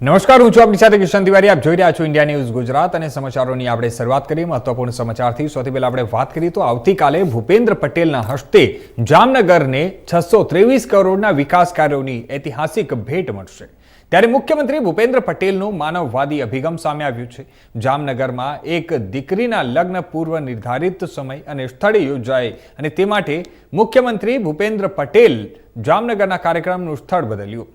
નમસ્કાર, હું છું આપની સાથે કિશન તિવારી. આપ જોઈ રહ્યા છો ઇન્ડિયા ન્યૂઝ ગુજરાત અને સમાચારોની આપણે શરૂઆત કરીએ મહત્વપૂર્ણ સમાચારથી. સૌથી પહેલા આપણે વાત કરીએ તો આવતીકાલે ભૂપેન્દ્ર પટેલના હસ્તે જામનગરને છસો ત્રેવીસ કરોડના વિકાસ કાર્યોની ઐતિહાસિક ભેટ મળશે. ત્યારે મુખ્યમંત્રી ભૂપેન્દ્ર પટેલનું માનવવાદી અભિગમ સામે આવ્યું છે. જામનગરમાં એક દીકરીના લગ્ન પૂર્વ નિર્ધારિત સમય અને સ્થળે યોજાય અને તે માટે મુખ્યમંત્રી ભૂપેન્દ્ર પટેલ જામનગરના કાર્યક્રમનું સ્થળ બદલ્યું.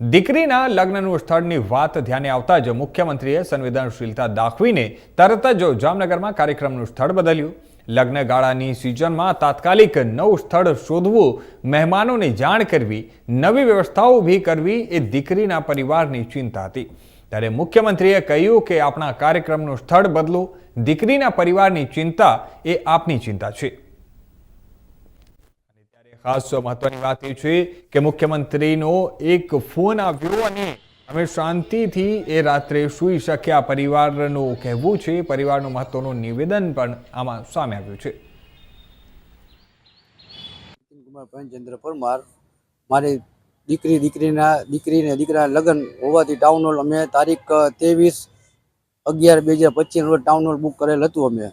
દીકરીના લગ્નનું સ્થળની વાત ધ્યાને આવતા જ મુખ્યમંત્રીએ સંવેદનશીલતા દાખવીને તરત જ જામનગરમાં કાર્યક્રમનું સ્થળ બદલ્યું. લગ્નગાળાની સિઝનમાં તાત્કાલિક નવું સ્થળ શોધવું, મહેમાનોને જાણ કરવી, નવી વ્યવસ્થાઓ ઊભી કરવી એ દીકરીના પરિવારની ચિંતા હતી. ત્યારે મુખ્યમંત્રીએ કહ્યું કે આપણા કાર્યક્રમનું સ્થળ બદલો, દીકરીના પરિવારની ચિંતા એ આપની ચિંતા છે. ખાસ મહત્વની વાત એ છે કે મુખ્યમંત્રીનો એક ફોન આવ્યો અને અમે શાંતિથી એ રાત્રે સૂઈ શક્યા. પરિવારનું કહેવું છે, પરિવારનું મહત્વનું નિવેદન પણ આમાં સામે આવ્યું છે. પ્રેમચંદ્ર પરમાર, મારી દીકરી, દીકરીના, દીકરીને દીકરા લગ્ન હોવાથી ટાઉન હોલ અમે તારીખ ત્રેવીસ અગિયાર બે હજાર પચીસ રોજ ટાઉન હોલ બુક કરેલ હતું અમે.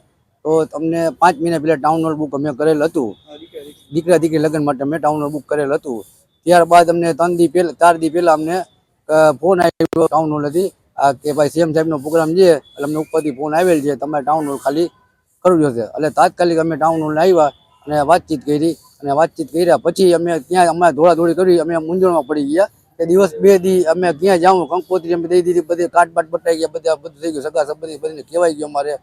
તો તમને પાંચ મહિના પહેલા ટાઉન હોલ બુક અમે કરેલ હતું. દીકરા દીકરી લગ્ન માટે મેં ટાઉન બુક કરેલ હતું. ત્યારબાદ અમને ત્રણ દી પહેલા, ચાર દી પહેલા અમને ફોન આવ્યો ટાઉન નથી આ કે ભાઈ સીએમ સાહેબનો પ્રોગ્રામ છે, એટલે અમને ઉપરથી ફોન આવેલ છે, તમારે ટાઉન ખાલી કરવું જોશે એટલે તાત્કાલિક અમે ટાઉન હોલ આવ્યા અને વાતચીત કરી. અને વાતચીત કર્યા પછી અમે ત્યાં અમારે દોડાદોડી કરી, અમે મૂંઝવણમાં પડી ગયા કે દિવસ બે દી અમે ક્યાં જાઉં, કંકોત્રી અમે દઈ દીધી, બધી કાટ બાટ બટાઈ ગયા, બધા બધું થઈ ગયું, સગા સંબંધી બધીને કહેવાય ગયું અમારે.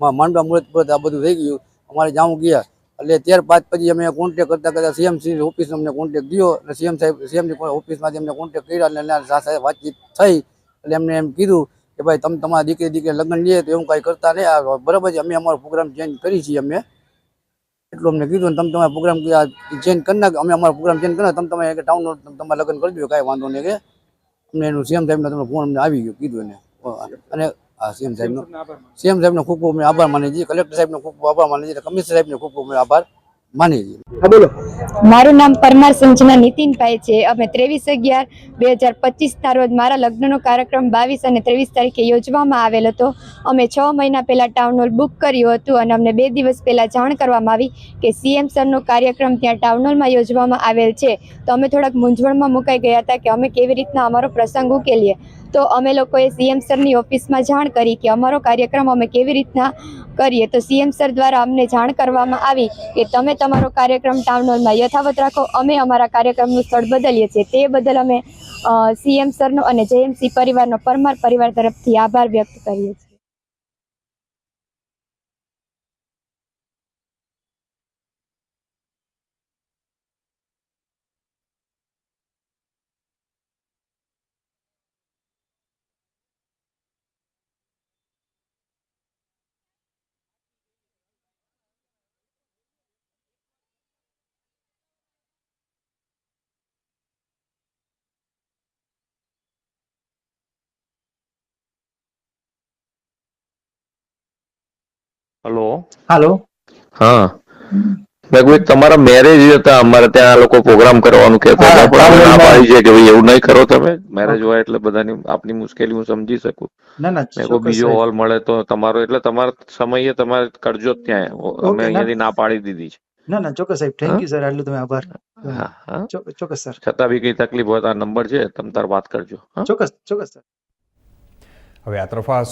માંડવા મુહૂર્ત આ બધું થઈ ગયું. અમારે જાઉં ગયા. એટલે ત્યારબાદ પછી અમે કોન્ટેક કરતા કરતા સીએમ સી ઓફિસ અમને કોન્ટેક દીધો અને સીએમ સાહેબ સીએમની ઓફિસમાંથી અમને કોન્ટેક કર્યા અને એના સાથે વાતચીત થઈ એટલે એમને એમ કીધું કે ભાઈ તમે, તમારા દીકરી દીકરી લગ્ન લઈએ તો એવું કાંઈ કરતા નહીં આ બરાબર અમે અમારો પ્રોગ્રામ ચેન્જ કરી છીએ અમે. એટલું અમને કીધું તમે તમારા પ્રોગ્રામ ચેન્જ કરી નાખ અમે અમારો પ્રોગ્રામ ચેન્જ કરો તમે તમે ટાઉન તમારે લગ્ન કરી દો, કાંઈ વાંધો નહીં કે અમને એનું સીએમ સાહેબનો તમને ફોન અમને આવી ગયો, કીધું એને. અને હા સીએમ સાહેબનો સીએમ સાહેબનો ખૂબ ખૂબ આભાર માની છીએ. કલેક્ટર સાહેબનો ખૂબ ખૂબ આભાર માની છીએ. કમિશનર સાહેબનો ખૂબ ખૂબ આભાર માની છીએ. બોલો. મારું નામ પરમાર સંજના નીતિનભાઈ છે. અમે ત્રેવીસ અગિયાર બે હજાર પચીસના રોજ મારા લગ્નનો કાર્યક્રમ બાવીસ અને ત્રેવીસ તારીખે યોજવામાં આવેલ હતો. અમે છ મહિના પહેલાં ટાઉન હોલ બુક કર્યું હતું અને અમને બે દિવસ પહેલાં જાણ કરવામાં આવી કે સીએમ સરનો કાર્યક્રમ ત્યાં ટાઉન હોલમાં યોજવામાં આવેલ છે. તો અમે થોડાક મૂંઝવણમાં મુકાઈ ગયા હતા કે અમે કેવી રીતના અમારો પ્રસંગ ઉકેલીએ. તો અમે લોકોએ સીએમ સરની ઓફિસમાં જાણ કરી કે અમારો કાર્યક્રમ અમે કેવી રીતના કરીએ. તો સીએમ સર દ્વારા અમને જાણ કરવામાં આવી કે તમે તમારો કાર્યક્રમ ટાઉન હોલમાં યથાવત રાખો. અમે અમારા કાર્યક્રમનું સ્થળ બદલીએ છીએ. તે બદલ અમે સીએમ સરનો અને જેએમસી પરિવારનો પરમાર પરિવાર તરફથી આભાર વ્યક્ત કરીએ છીએ. હલો. હાલો. હા. મેં કોઈ તમારા મેરેજ હતા અમારે ત્યાં આ લોકો પ્રોગ્રામ કરવાનું કહેતા હતા પણ ના પાડી છે કે ભાઈ એવું નહીં કરો તમે. મેરેજ હોય એટલે બધાની આપની મુશ્કેલી હું સમજી શકું. ના ના કોઈ બીજો હોલ મળે તો તમારો એટલે તમારા સમયે તમારે કરજો ત્યાં. અમે ના. અહીંયાથી ના પાડી દીધી છે. ના ના ચોક્કસ સાહેબ. થેન્ક યુ સર આટલું તમે આભાર. ચોક્કસ સર છતાં બી કઈ તકલીફ હોય તો આ નંબર છે તમે તાર વાત કરજો. ચોક્કસ ચોક્કસ સર હવે આ તરફ આ